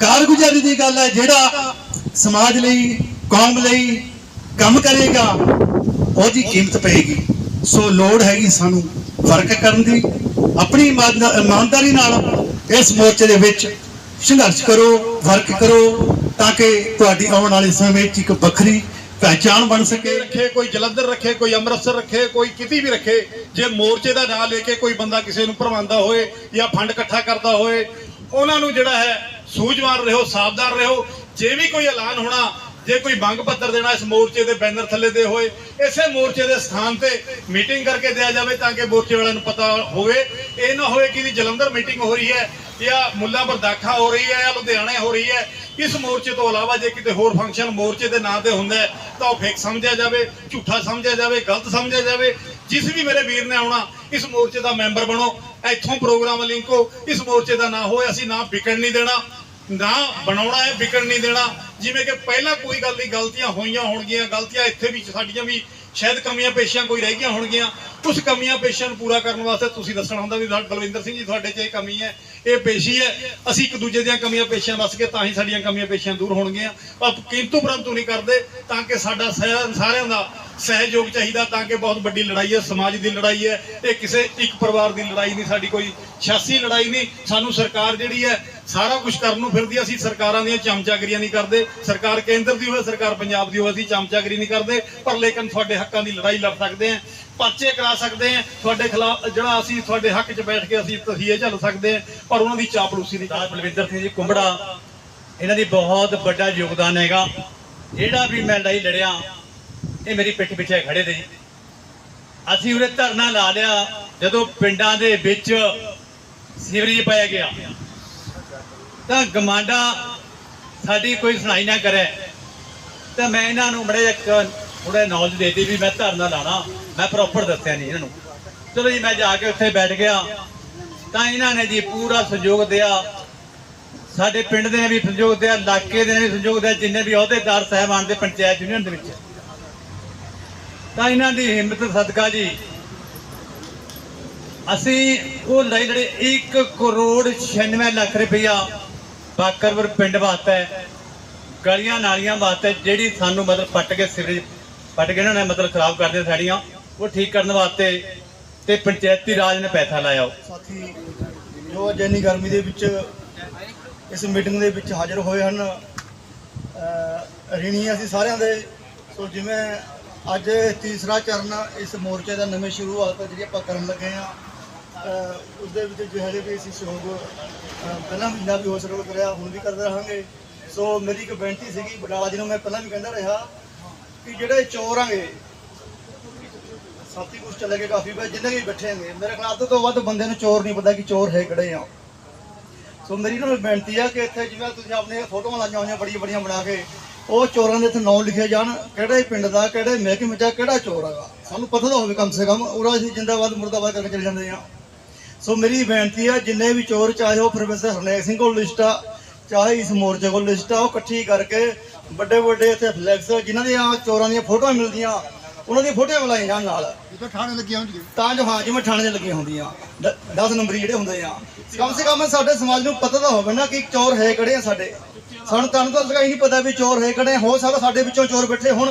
ਕਾਰਗੁਜ਼ਾਰੀ ਦੀ ਗੱਲ ਹੈ, ਜਿਹੜਾ ਸਮਾਜ ਲਈ, ਕੌਮ ਲਈ ਕੰਮ ਕਰੇਗਾ ਉਹਦੀ ਕੀਮਤ ਪਏਗੀ। ਸੋ ਲੋੜ ਹੈਗੀ ਸਾਨੂੰ ਫ਼ਰਕ ਕਰਨ ਦੀ, ਆਪਣੀ ਇਮਾਨਦਾ- ਇਮਾਨਦਾਰੀ ਨਾਲ ਇਸ ਮੋਰਚੇ ਦੇ ਵਿੱਚ ਸੰਘਰਸ਼ ਕਰੋ, ਵਰਕ ਕਰੋ, ਤਾਂ ਕਿ ਤੁਹਾਡੀ ਆਉਣ ਵਾਲੇ ਸਮੇਂ ਵਿੱਚ ਇੱਕ ਵੱਖਰੀ ਪਹਿਚਾਣ ਬਣ ਸਕੇ। ਰੱਖੇ, ਕੋਈ ਜਲੰਧਰ ਰੱਖੇ, ਕੋਈ ਅੰਮ੍ਰਿਤਸਰ ਰੱਖੇ, ਕੋਈ ਕਿਤੇ ਵੀ ਰੱਖੇ ਜੇ ਮੋਰਚੇ ਦਾ ਨਾਂ ਲੈ ਕੇ ਕੋਈ ਬੰਦਾ ਕਿਸੇ ਨੂੰ ਭਰਵਾਉਂਦਾ ਹੋਏ ਜਾਂ ਫੰਡ ਇਕੱਠਾ ਕਰਦਾ ਹੋਏ, ਉਹਨਾਂ ਨੂੰ ਜਿਹੜਾ ਹੈ ਸੂਝਵਾਨ ਰਹੋ, ਸਾਵਧਾਨ ਰਹੋ। ਜੇ ਵੀ ਕੋਈ ਐਲਾਨ ਹੋਣਾ, ਜੇ ਕੋਈ ਮੰਗ ਪੱਤਰ ਦੇਣਾ ਇਸ ਮੋਰਚੇ ਦੇ ਬੈਨਰ ਥੱਲੇ ਦੇ ਹੋਏ, ਇਸੇ ਮੋਰਚੇ ਦੇ ਸਥਾਨ ਤੇ ਮੀਟਿੰਗ ਕਰਕੇ ਦਿਆ ਜਾਵੇ ਤਾਂ ਕਿ ਮੋਰਚੇ ਵਾਲਿਆਂ ਨੂੰ ਪਤਾ ਹੋਵੇ। ਇਹ ਨਾ ਹੋਵੇ ਕਿ ਜਲੰਧਰ ਮੀਟਿੰਗ ਹੋ ਰਹੀ ਹੈ ਜਾਂ ਮੁੱਲਾ ਬਰਦਾਖਾ ਹੋ ਰਹੀ ਹੈ ਜਾਂ ਲੁਧਿਆਣੇ ਹੋ ਰਹੀ ਹੈ। ਇਸ ਮੋਰਚੇ ਤੋਂ ਇਲਾਵਾ ਜੇ ਕਿਤੇ ਹੋਰ ਫੰਕਸ਼ਨ ਮੋਰਚੇ ਦੇ ਨਾਂ ਤੇ ਹੁੰਦਾ ਤਾਂ ਉਹ ਫੇਕ ਸਮਝਿਆ ਜਾਵੇ, ਝੂਠਾ ਸਮਝਿਆ ਜਾਵੇ, ਗਲਤ ਸਮਝਿਆ ਜਾਵੇ। ਜਿਸ ਵੀ ਮੇਰੇ ਵੀਰ ਨੇ ਆਉਣਾ, ਇਸ ਮੋਰਚੇ ਦਾ ਮੈਂਬਰ ਬਣੋ, ਇੱਥੋਂ ਪ੍ਰੋਗਰਾਮ ਲਿੰਕੋ, ਇਸ ਮੋਰਚੇ ਦਾ ਨਾ ਹੋਏ, ਅਸੀਂ ਨਾ ਵਿਕਣ ਨਹੀਂ ਦੇਣਾ, ਨਾ ਬਣਾਉਣਾ ਹੈ, ਵਿਕਣ ਨਹੀਂ ਦੇਣਾ। ਜਿਵੇਂ ਕਿ ਪਹਿਲਾਂ ਕੋਈ ਗੱਲ ਨਹੀਂ, ਗਲਤੀਆਂ ਹੋਈਆਂ ਹੋਣਗੀਆਂ, ਗਲਤੀਆਂ ਇੱਥੇ ਵੀ, ਸਾਡੀਆਂ ਵੀ, ਸ਼ਾਇਦ ਕਮੀਆਂ ਪੇਸ਼ੀਆਂ ਕੋਈ ਰਹਿ ਗਈਆਂ ਹੋਣਗੀਆਂ। ਉਸ ਕਮੀਆਂ ਪੇਸ਼ੀਆਂ ਨੂੰ ਪੂਰਾ ਕਰਨ ਵਾਸਤੇ ਤੁਸੀਂ ਦੱਸਣਾ ਹੁੰਦਾ ਵੀ ਬਲਵਿੰਦਰ ਸਿੰਘ ਜੀ, ਤੁਹਾਡੇ 'ਚ ਇਹ ਕਮੀ ਹੈ, ਇਹ ਪੇਸ਼ੀ ਹੈ। ਅਸੀਂ ਇੱਕ ਦੂਜੇ ਦੀਆਂ ਕਮੀਆਂ ਪੇਸ਼ੀਆਂ ਦੱਸ ਕੇ ਤਾਂ ਹੀ ਸਾਡੀਆਂ ਕਮੀਆਂ ਪੇਸ਼ੀਆਂ ਦੂਰ ਹੋਣਗੀਆਂ। ਪਰ ਕਿੰਤੂ ਪਰੰਤੂ ਨਹੀਂ ਕਰਦੇ, ਤਾਂ ਕਿ ਸਾਡਾ ਸਾਰਿਆਂ ਦਾ ਸਹਿਯੋਗ ਚਾਹੀਦਾ ਤਾਂ ਕਿ ਬਹੁਤ ਵੱਡੀ ਲੜਾਈ ਹੈ, ਸਮਾਜ ਦੀ ਲੜਾਈ ਹੈ ਇਹ ਕਿਸੇ ਇੱਕ ਪਰਿਵਾਰ ਦੀ ਲੜਾਈ ਨਹੀਂ, ਸਾਡੀ ਕੋਈ ਸਿਆਸੀ ਲੜਾਈ ਨਹੀਂ। ਸਾਨੂੰ ਸਰਕਾਰ ਜਿਹੜੀ ਹੈ, ਸਾਰਾ ਕੁਝ ਕਰਨ ਨੂੰ ਫਿਰਦੀ ਹੈ। ਅਸੀਂ ਸਰਕਾਰਾਂ ਦੀਆਂ ਚਮਚਾਗਰੀਆਂ ਨਹੀਂ ਕਰਦੇ। ਸਰਕਾਰ ਕੇਂਦਰ ਦੀ ਹੋਵੇ, ਸਰਕਾਰ ਪੰਜਾਬ ਦੀ ਹੋਵੇ, ਅਸੀਂ ਚਮਚਾਗਰੀ ਨਹੀਂ ਕਰਦੇ। ਪਰ ਲੇਕਿਨ ਤੁਹਾਡੇ ਹੱਕਾਂ ਦੀ ਲੜਾਈ ਲੜ ਸਕਦੇ ਹਾਂ, ਪਰਚੇ ਕਰਾ ਸਕਦੇ ਹਾਂ। ਤੁਹਾਡੇ ਖਿਲਾਫ ਜਿਹੜਾ ਅਸੀਂ ਤੁਹਾਡੇ ਹੱਕ 'ਚ ਬੈਠ ਕੇ ਅਸੀਂ ਤਸੀਹੇ ਝੱਲ ਸਕਦੇ ਹਾਂ, ਪਰ ਉਹਨਾਂ ਦੀ ਚਾਪਲੂਸੀ ਨਹੀਂ। ਸਰਦਾਰ ਬਲਵਿੰਦਰ ਸਿੰਘ ਜੀ, ਕੁੰਬੜਾ, ਇਹਨਾਂ ਦੀ ਬਹੁਤ ਵੱਡਾ ਯੋਗਦਾਨ ਹੈਗਾ। ਜਿਹੜਾ ਵੀ ਮੈਂ ਲੜਾਈ ਲੜਿਆ ਇਹ ਮੇਰੀ ਪਿੱਠ ਪਿੱਛੇ ਖੜੇ ਤੇ ਜੀ। ਅਸੀਂ ਉਰੇ ਧਰਨਾ ਲਾ ਲਿਆ, ਜਦੋਂ ਪਿੰਡਾਂ ਦੇ ਵਿੱਚ ਸੀਵਰੇਜ ਪਾਇਆ ਗਿਆ। ਤਾਂ ਗਮਾਂਡਾ ਸਾਡੀ ਕੋਈ ਸੁਣਾਈ ਨਾ ਕਰੇ। ਤਾਂ ਮੈਂ ਇਹਨਾਂ ਨੂੰ ਬੜੇ ਇੱਕ ਥੋੜਾ ਨੌਲੇਜ ਦੇ ਦੇਤੀ ਵੀ ਮੈਂ ਧਰਨਾ ਲਾਣਾ। ਮੈਂ ਪ੍ਰੋਪਰ ਦੱਸਿਆ ਨਹੀਂ ਇਹਨਾਂ ਨੂੰ। ਚਲੋ ਜੀ, ਮੈਂ ਜਾ ਕੇ ਉੱਥੇ ਬੈਠ ਗਿਆ। ਤਾਂ ਇਹਨਾਂ ਨੇ ਜੀ ਪੂਰਾ ਸਹਿਯੋਗ ਦਿਆ। ਸਾਡੇ ਪਿੰਡ ਦੇ ਨੇ ਵੀ ਸਹਿਯੋਗ ਦਿਆ, ਇਲਾਕੇ ਦੇ ਨੇ ਵੀ ਸਹਿਯੋਗ ਦਿਆ, ਜਿੰਨੇ ਵੀ ਅਹੁਦੇਦਾਰ, ਸਾਹਿਬਾਨ ਦੇ ਪੰਚਾਇਤ ਯੂਨੀਅਨ ਦੇ ਵਿੱਚ। ਤਾਂ ਇਹਨਾਂ ਦੀ ਹਿੰਮਤ ਸਦਕਾ ਜੀ। ਅਸੀਂ ਉਹ ਲੜਾਈ ਲੜੇ 1 ਕਰੋੜ 96 ਲੱਖ ਰੁਪਇਆ ਬਾਕਰਵਰ ਪਿੰਡ ਵਾਸਤੇ, ਗਲੀਆਂ ਨਾਲੀਆਂ ਵਾਸਤੇ, ਜਿਹੜੀ ਸਾਨੂੰ ਮਤਲਬ ਪੱਟ ਕੇ ਸਿਵਰੇਜ ਪੱਟ ਕੇ ਇਹਨਾਂ ਨੇ ਮਤਲਬ ਖਰਾਬ ਕਰਦੇ ਸਾਡੀਆਂ, ਉਹ ਠੀਕ ਕਰਨ ਵਾਸਤੇ ਤੇ ਪੰਚਾਇਤੀ ਰਾਜ ਨੇ ਪੈਸਾ ਲਾਇਆ ਸਾਥੀ, ਜੋ ਅੱਜ ਇੰਨੀ ਗਰਮੀ ਦੇ ਵਿੱਚ ਇਸ ਮੀਟਿੰਗ ਦੇ ਵਿੱਚ ਹਾਜ਼ਰ ਹੋਏ ਹਨ, ਅਹ, ਰਿਣੀ, ਅਸੀਂ ਸਾਰਿਆਂ ਦੇ, ਸੋ ਜਿਵੇਂ ਅੱਜ ਤੀਸਰਾ ਚਰਨ ਇਸ ਮੋਰਚੇ ਦਾ ਨਵੇਂ ਸ਼ੁਰੂਆਤ ਜਿਹੜੀ ਆਪਾਂ ਕਰਨ ਲੱਗੇ ਆ ਉਸ ਦੇ ਵਿੱਚ ਜਿਹੜੇ ਵੀ ਅਸੀਂ ਸਹਿਯੋਗ ਪਹਿਲਾਂ ਵੀ ਜਿੰਨਾ ਵੀ ਹੋ ਸਕਦਾ ਕਰਿਆ, ਹੁਣ ਵੀ ਕਰਦੇ ਰਹਾਂਗੇ। ਸੋ ਮੇਰੀ ਇੱਕ ਬੇਨਤੀ ਸੀਗੀ, ਬਟਾਲਾ ਜੀ ਨੂੰ ਮੈਂ ਪਹਿਲਾਂ ਵੀ ਕਹਿੰਦਾ ਰਿਹਾ ਕਿ ਜਿਹੜੇ ਚੋਰ ਆਂਗੇ, ਸਾਥੀ ਕੁਛ ਚਲੇ ਗਏ ਕਾਫੀ ਵਾਰ ਜਿੰਨੇ ਵੀ ਬੈਠੇ ਹੈਗੇ ਮੇਰੇ ਖਿਆਲ ਅੱਧ ਤੋਂ ਵੱਧ ਬੰਦੇ ਨੂੰ ਚੋਰ ਨਹੀਂ ਪਤਾ ਕਿ ਚੋਰ ਹੈ ਕਿਹੜੇ ਆ। ਸੋ ਮੇਰੀ ਨਾਲ ਬੇਨਤੀ ਆ ਕਿ ਇੱਥੇ ਜਿਵੇਂ ਤੁਸੀਂ ਆਪਣੇ ਫੋਟੋਆਂ ਲਾਈਆਂ ਹੋਈਆਂ ਬੜੀਆਂ ਬੜੀਆਂ ਬਣਾ ਕੇ ਉਹ ਚੋਰਾਂ ਦੇ ਇੱਥੇ ਨਾਂ ਲਿਖੇ ਜਾਣ ਕਿਹੜੇ ਪਿੰਡ ਦਾ ਕਿਹੜੇ ਮਹਿਕਮੇ ਦਾ ਕਿਹੜਾ ਚੋਰ ਹੈਗਾ? ਸਾਨੂੰ ਪਤਾ ਤਾਂ ਹੋਵੇ ਕਮ ਸੇ ਕਮ ਉਹਦਾ ਅਸੀਂ ਜਿੰਦਾਬਾਦ ਮੁਰਦਾਬਾਦ ਕਰਕੇ ਚਲੇ ਜਾਂਦੇ ਆ ਸੋ ਮੇਰੀ ਬੇਨਤੀ ਆ ਜਿੰਨੇ ਵੀ ਚੋਰ ਚਾਹੇ ਉਹ ਪ੍ਰੋਫੈਸਰ ਹਰਨੇਕ ਸਿੰਘ ਕੋਲ ਲਿਸਟ ਆ ਚਾਹੇ ਇਸ ਮੋਰਚੇ ਕੋਲ ਲਿਸਟ ਆ ਉਹ ਇਕੱਠੀ ਕਰਕੇ ਵੱਡੇ ਵੱਡੇ ਇੱਥੇ ਫਲੈਕਸ ਜਿਨ੍ਹਾਂ ਦੀਆਂ ਚੋਰਾਂ ਦੀਆਂ ਫੋਟੋਆਂ ਮਿਲਦੀਆਂ ਉਹਨਾਂ ਦੀਆਂ ਫੋਟੋਆਂ ਮਿਲਾਈਆਂ ਜਾਣ ਨਾਲ। ਜਿੱਥੇ ਥਾਣੇ ਲੱਗੀਆਂ ਹੁੰਦੀਆਂ ਤਾਂ ਜੋ ਹਾਂ ਜਿਵੇਂ ਥਾਣੇ 'ਚ ਲੱਗੀਆਂ ਹੁੰਦੀਆਂ 10 ਨੰਬਰੀ ਜਿਹੜੇ ਹੁੰਦੇ ਆ। ਕਮ ਸੇ ਕਮ ਸਾਡੇ ਸਮਾਜ ਨੂੰ ਪਤਾ ਤਾਂ ਹੋਵੇ ਨਾ ਕਿ ਚੋਰ ਹੈ ਕਿਹੜੇ ਆ ਸਾਡੇ। ਸਾਨੂੰ ਤੁਹਾਨੂੰ ਤਾਂ ਲਗਾ ਨਹੀਂ ਪਤਾ ਵੀ ਚੋਰ ਹੈ ਕਿਹੜੇ, ਹੋ ਸਕਦਾ ਸਾਡੇ ਵਿੱਚੋਂ ਚੋਰ ਬੈਠੇ ਹੁਣ,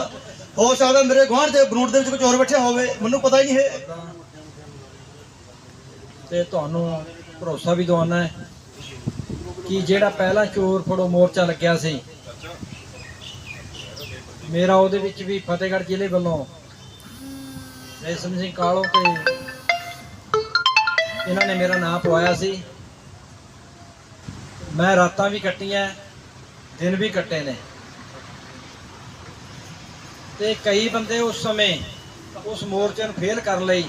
ਹੋ ਸਕਦਾ ਮੇਰੇ ਗੁਆਂਢ ਦੇ ਬਰੂਟ ਦੇ ਵਿੱਚ ਕੋਈ ਚੋਰ ਬੈਠਿਆ ਹੋਵੇ, ਮੈਨੂੰ ਪਤਾ ਹੀ ਨਹੀਂ ਹੈ। ਤੇ ਤੁਹਾਨੂੰ ਭਰੋਸਾ ਵੀ ਦਵਾਉਣਾ ਹੈ ਕਿ ਜਿਹੜਾ ਪਹਿਲਾ ਚੋਰ ਫੜੋ ਮੋਰਚਾ ਲੱਗਿਆ ਸੀ, ਮੇਰਾ ਉਹਦੇ ਵਿੱਚ ਵੀ ਫਤਿਹਗੜ੍ਹ ਜ਼ਿਲ੍ਹੇ ਵੱਲੋਂ ਰੇਸ਼ਮ ਸਿੰਘ ਕਾਲੋ ਤੇ ਇਹਨਾਂ ਨੇ ਮੇਰਾ ਨਾਮ ਪਵਾਇਆ ਸੀ। ਮੈਂ ਰਾਤਾਂ ਵੀ ਕੱਟੀਆਂ। ਦਿਨ ਵੀ ਕੱਟੇ ਨੇ। ਤੇ ਕਈ ਬੰਦੇ ਉਸ ਸਮੇਂ ਉਸ ਮੋਰਚੇ ਨੂੰ ਫੇਲ ਕਰਨ ਲਈ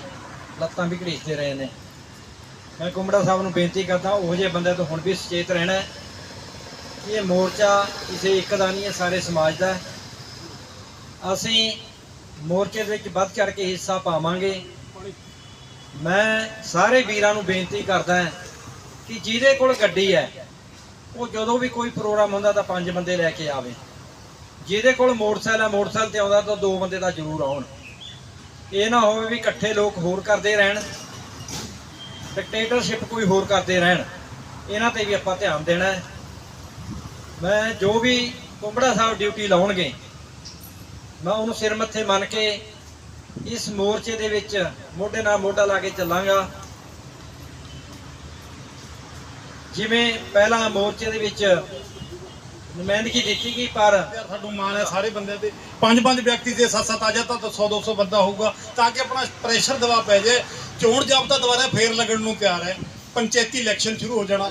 ਲੱਤਾਂ ਵੀ ਘੜੀਸਦੇ ਰਹੇ ਨੇ। ਮੈਂ ਕੁੰਬੜਾ ਸਾਹਿਬ ਨੂੰ ਬੇਨਤੀ ਕਰਦਾ, ਉਹ ਜਿਹੇ ਬੰਦੇ ਤੋਂ ਹੁਣ ਵੀ ਸੁਚੇਤ ਰਹਿਣਾ ਹੈ ਕਿ ਇਹ ਮੋਰਚਾ ਕਿਸੇ ਇੱਕ ਦਾ ਨਹੀਂ ਹੈ ਸਾਰੇ ਸਮਾਜ ਦਾ ਹੈ। ਅਸੀਂ ਮੋਰਚੇ ਦੇ ਵਿੱਚ ਵੱਧ ਚੜ ਕੇ ਹਿੱਸਾ ਪਾਵਾਂਗੇ। ਮੈਂ ਸਾਰੇ ਵੀਰਾਂ ਨੂੰ ਬੇਨਤੀ ਕਰਦਾ ਕਿ ਜਿਹਦੇ ਕੋਲ ਗੱਡੀ ਹੈ ਉਹ ਜਦੋਂ ਵੀ ਕੋਈ ਪ੍ਰੋਗਰਾਮ ਹੁੰਦਾ ਤਾਂ ਪੰਜ ਬੰਦੇ ਲੈ ਕੇ ਆਵੇ। ਜਿਹਦੇ ਕੋਲ ਮੋਟਰਸਾਈਕਲ ਹੈ ਮੋਟਰਸਾਈਕਲ ਤੇ ਆਉਂਦਾ ਤਾਂ ਦੋ ਬੰਦੇ ਤਾਂ ਜ਼ਰੂਰ ਆਉਣ। ਇਹ ਨਾ ਹੋਵੇ ਵੀ ਇਕੱਠੇ ਲੋਕ ਹੋਰ ਕਰਦੇ ਰਹਿਣ ਡਿਕਟੇਟਰਸ਼ਿਪ ਕੋਈ ਹੋਰ ਕਰਦੇ ਰਹਿਣ। ਇਹਨਾਂ ਤੇ ਵੀ ਆਪਾਂ ਧਿਆਨ ਦੇਣਾ ਹੈ। ਮੈਂ ਜੋ ਵੀ ਕੁੰਬੜਾ ਸਾਹਿਬ ਡਿਊਟੀ ਲਾਉਣਗੇ, ਮੈਂ ਉਹਨੂੰ ਸਿਰ ਮੱਥੇ ਮੰਨ ਕੇ ਇਸ ਮੋਰਚੇ ਦੇ ਵਿੱਚ ਮੋਢੇ ਨਾਲ ਮੋਢਾ ਲਾ ਕੇ ਚੱਲਾਂਗਾ। ਜਿਵੇਂ ਪਹਿਲਾਂ ਮੋਰਚੇ ਦੇ ਵਿੱਚ ਨੁਮਾਇੰਦਗੀ ਦਿੱਤੀ ਗਈ, ਪਰ ਸਾਨੂੰ ਮਾਣ ਹੈ ਸਾਰੇ ਬੰਦੇ ਤੇ। ਪੰਜ ਪੰਜ ਵਿਅਕਤੀ ਜੇ ਸੱਤ ਸੱਤ ਆ ਜਾ ਤਾਂ 100 200 ਬੰਦਾ ਹੋਊਗਾ, ਤਾਂ ਕਿ ਆਪਣਾ ਪ੍ਰੈਸ਼ਰ ਦਵਾ ਪੈ ਜਾਏ। ਚੋਣ ਜਾਬਤਾ ਦੁਬਾਰਾ ਫੇਰ ਲੱਗਣ ਨੂੰ ਤਿਆਰ ਹੈ। ਪੰਚਾਇਤੀ ਇਲੈਕਸ਼ਨ ਸ਼ੁਰੂ ਹੋ ਜਾਣਾ।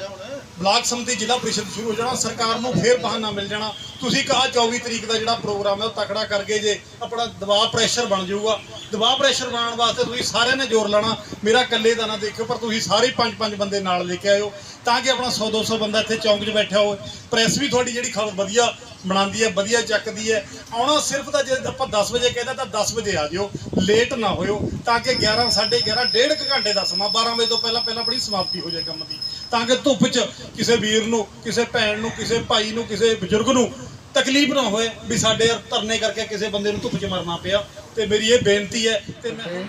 ਬਲਾਕ ਸਮਿਤੀ ਜ਼ਿਲ੍ਹਾ ਪ੍ਰੀਸ਼ਦ ਸ਼ੁਰੂ ਹੋ ਜਾਣਾ, ਸਰਕਾਰ ਨੂੰ ਫੇਰ ਬਹਾਨਾ ਮਿਲ ਜਾਣਾ। ਤੁਸੀਂ ਕਹਾ 24 ਤਰੀਕ ਦਾ ਜਿਹੜਾ ਪ੍ਰੋਗਰਾਮ ਹੈ, ਉਹ ਤਕੜਾ ਕਰਕੇ ਜੇ ਆਪਣਾ ਦਬਾਅ ਪ੍ਰੈਸ਼ਰ ਬਣ ਜਾਊਗਾ। ਦਬਾਅ ਪ੍ਰੈਸ਼ਰ ਬਣਾਉਣ ਵਾਸਤੇ ਤੁਸੀਂ ਸਾਰਿਆਂ ਨੇ ਜ਼ੋਰ ਲਾਣਾ ਮੇਰਾ ਇਕੱਲੇ ਦਾ ਨਾ ਦੇਖਿਓ, ਪਰ ਤੁਸੀਂ ਸਾਰੇ ਪੰਜ ਪੰਜ ਬੰਦੇ ਨਾਲ ਲੈ ਕੇ ਆਇਓ। ਤਾਂ ਕਿ ਆਪਣਾ 100 200 ਬੰਦਾ ਇੱਥੇ ਚੌਂਕ 'ਚ ਬੈਠਾ ਹੋਵੇ। ਪ੍ਰੈਸ ਵੀ ਤੁਹਾਡੀ ਜਿਹੜੀ ਖਬਰ ਵਧੀਆ ਬਣਾਉਂਦੀ ਹੈ, ਵਧੀਆ ਚੱਕਦੀ ਹੈ। ਆਉਣਾ ਸਿਰਫ ਤਾਂ ਜੇ ਆਪਾਂ 10 ਵਜੇ ਕਹਿੰਦਾ ਤਾਂ 10 ਵਜੇ ਆ ਜਿਓ। ਲੇਟ ਨਾ ਹੋਇਓ, ਤਾਂ ਕਿ 11 11:30 ਡੇਢ ਕੁ ਘੰਟੇ ਦਾ ਸਮਾਂ 12 ਵਜੇ ਤੋਂ ਪਹਿਲਾਂ ਪਹਿਲਾਂ ਆਪਣੀ ਸਮਾਪਤੀ ਹੋ ਜਾਏ ਕੰਮ ਦੀ। ਤਾਂ ਕਿ ਧੁੱਪ 'ਚ ਕਿਸੇ ਵੀਰ ਨੂੰ, ਕਿਸੇ ਭੈਣ ਨੂੰ, ਕਿਸੇ ਭਾਈ ਨੂੰ, ਕਿਸੇ ਬਜ਼ੁਰਗ ਨੂੰ ਤਕਲੀਫ ਨਾ ਹੋਏ ਵੀ ਸਾਡੇ ਧਰਨੇ ਕਰਕੇ ਕਿਸੇ ਬੰਦੇ ਨੂੰ ਧੁੱਪ 'ਚ ਮਰਨਾ ਪਿਆ। ਤੇ ਮੇਰੀ ਇਹ ਬੇਨਤੀ ਹੈ ਤੇ ਮੈਂ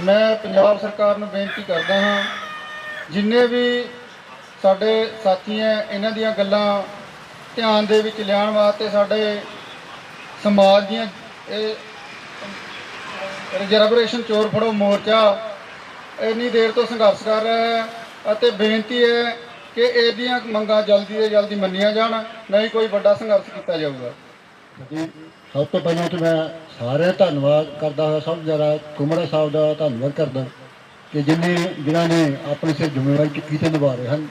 ਮੈਂ ਪੰਜਾਬ ਸਰਕਾਰ ਨੂੰ ਬੇਨਤੀ ਕਰਦਾ ਹਾਂ, ਜਿੰਨੇ ਵੀ ਸਾਡੇ ਸਾਥੀ ਹੈ, ਇਹਨਾਂ ਦੀਆਂ ਗੱਲਾਂ ਧਿਆਨ ਦੇ ਵਿੱਚ ਲਿਆਉਣ ਵਾਸਤੇ ਸਾਡੇ ਸਮਾਜ ਦੀਆਂ ਇਹ ਰਿਜ਼ਰਵੇਸ਼ਨ ਚੋਰ ਫੜੋ ਮੋਰਚਾ ਇੰਨੀ ਦੇਰ ਤੋਂ ਸੰਘਰਸ਼ ਕਰ ਰਿਹਾ ਹੈ। ਅਤੇ ਬੇਨਤੀ ਹੈ ਕਿ ਇਹਦੀਆਂ ਮੰਗਾਂ ਜਲਦੀ ਤੋਂ ਜਲਦੀ ਮੰਨੀਆਂ ਜਾਣ, ਨਹੀਂ ਕੋਈ ਵੱਡਾ ਸੰਘਰਸ਼ ਕੀਤਾ ਜਾਊਗਾ। ਜੀ, ਸਭ ਤੋਂ ਪਹਿਲਾਂ ਤਾਂ ਮੈਂ ਸਾਰਿਆਂ ਧੰਨਵਾਦ ਕਰਦਾ ਹਾਂ, ਸਭ ਤੋਂ ਜ਼ਿਆਦਾ ਕੁਮੜਾ ਸਾਹਿਬ ਦਾ ਧੰਨਵਾਦ ਕਰਦਾ ਕਿ ਜਿਨੇ ਜਿਨ੍ਹਾਂ ਨੇ ਆਪਣੀ ਸਿਰ ਜ਼ਿੰਮੇਵਾਰੀ ਚੁੱਕੀ ਤੇ ਨਿਭਾ ਰਹੇ ਹਨ।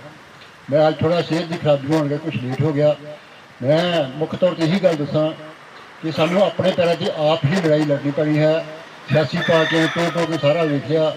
ਮੈਂ ਅੱਜ ਥੋੜਾ ਸਿਹਤ ਦੀ ਖਰਾਬੀ ਹੋਣ ਕਰਕੇ ਕੁਝ ਲੇਟ ਹੋ ਗਿਆ। ਮੈਂ ਮੁੱਖ ਤੌਰ ਤੇ ਇਹੀ ਗੱਲ ਦੱਸਾਂ ਕਿ ਸਾਨੂੰ ਆਪਣੇ ਪੈਰਾਂ 'ਤੇ ਆਪ ਹੀ ਲੜਾਈ ਲੜਨੀ ਪੈਣੀ ਹੈ। ਸਿਆਸੀ ਪਾਰਟੀਆਂ ਤੋਂ ਤੋਂ ਕੇ ਸਾਰਾ ਵੇਖਿਆ।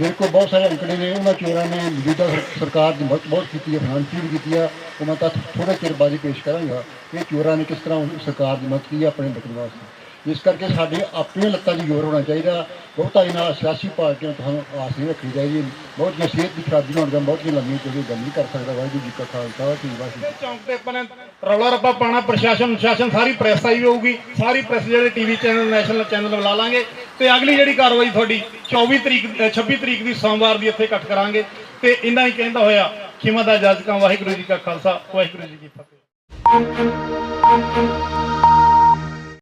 ਮੇਰੇ ਕੋਲ ਬਹੁਤ ਸਾਰੇ ਅੰਕੜੇ ਨੇ, ਉਹਨਾਂ ਚੋਰਾਂ ਨੇ ਮੌਜੂਦਾ ਸਰਕਾਰ ਦੀ ਮਦਦ ਬਹੁਤ ਕੀਤੀ ਹੈ, ਫਾਂਸੀ ਵੀ ਕੀਤੀ ਆ, ਉਹ ਮੈਂ ਤਾਂ ਥੋੜੇ ਚਿਰ ਬਾਅਦ ਪੇਸ਼ ਕਰਾਂਗਾ। ਇਹ ਚੋਰਾਂ ਨੇ ਕਿਸ ਤਰ੍ਹਾਂ ਸਰਕਾਰ ਦੀ ਮਦਦ ਕੀਤੀ ਹੈ ਆਪਣੇ ਬਚਣ ਵਾਸਤੇ? ਇਸ ਕਰਕੇ ਸਾਡੇ ਆਪਣੀਆਂ ਲੱਤਾਂ 'ਚ ਜ਼ੋਰ ਹੋਣਾ ਚਾਹੀਦਾ। ਬਹੁਤਾ ਇਹਨਾਂ ਸਿਆਸੀ ਪਾਰਟੀਆਂ ਤੋਂ ਸਾਨੂੰ ਆਸ ਨਹੀਂ ਰੱਖਣੀ ਚਾਹੀਦੀ। ਬਹੁਤ ਜੇ ਸਿਹਤ ਦੀ ਖਰਾਬੀ ਹੋਣ ਦਾ ਬਹੁਤ ਹੀ ਲੰਮੀ ਕੋਈ ਗੱਲ ਨਹੀਂ ਕਰ ਸਕਦਾ। ਵਾਹਿਗੁਰੂ ਜੀ ਕਾ ਖਾਲਸਾ, ਵਾਹਿਗੁਰੂ ਜੀ ਚੌਂਕ ਤੇ ਆਪਾਂ ਨੇ ਰੌਲਾ ਰੱਪਾ ਪਾਣਾ ਪ੍ਰਸ਼ਾਸਨ ਸ਼ਾਸਨ ਸਾਰੀ ਪ੍ਰੈਸ ਆਈ ਹੋਊਗੀ। ਸਾਰੀ ਪ੍ਰੈਸ ਜਿਹੜੇ ਟੀਵੀ ਚੈਨਲ ਨੈਸ਼ਨਲ ਚੈਨਲ ਬੁਲਾ ਲਾਂਗੇ। ਤੇ ਅਗਲੀ ਜਿਹੜੀ ਕਾਰਵਾਈ ਤੁਹਾਡੀ 24 ਤਰੀਕ ਅ, 26 ਤਰੀਕ ਦੀ ਸੋਮਵਾਰ ਦੀ ਇੱਥੇ ਇਕੱਠ ਕਰਾਂਗੇ। ਤੇ ਇੰਨਾ ਹੀ ਕਹਿੰਦਾ ਹੋਇਆ ਖਿਮਾ ਦਾ ਜਾਜਕਾਂ ਵਾਹਿਗੁਰੂ ਜੀ ਕਾ ਖਾਲਸਾ ਵਾਹਿਗੁਰੂ ਜੀ ਕੀ ਫਤਿਹ।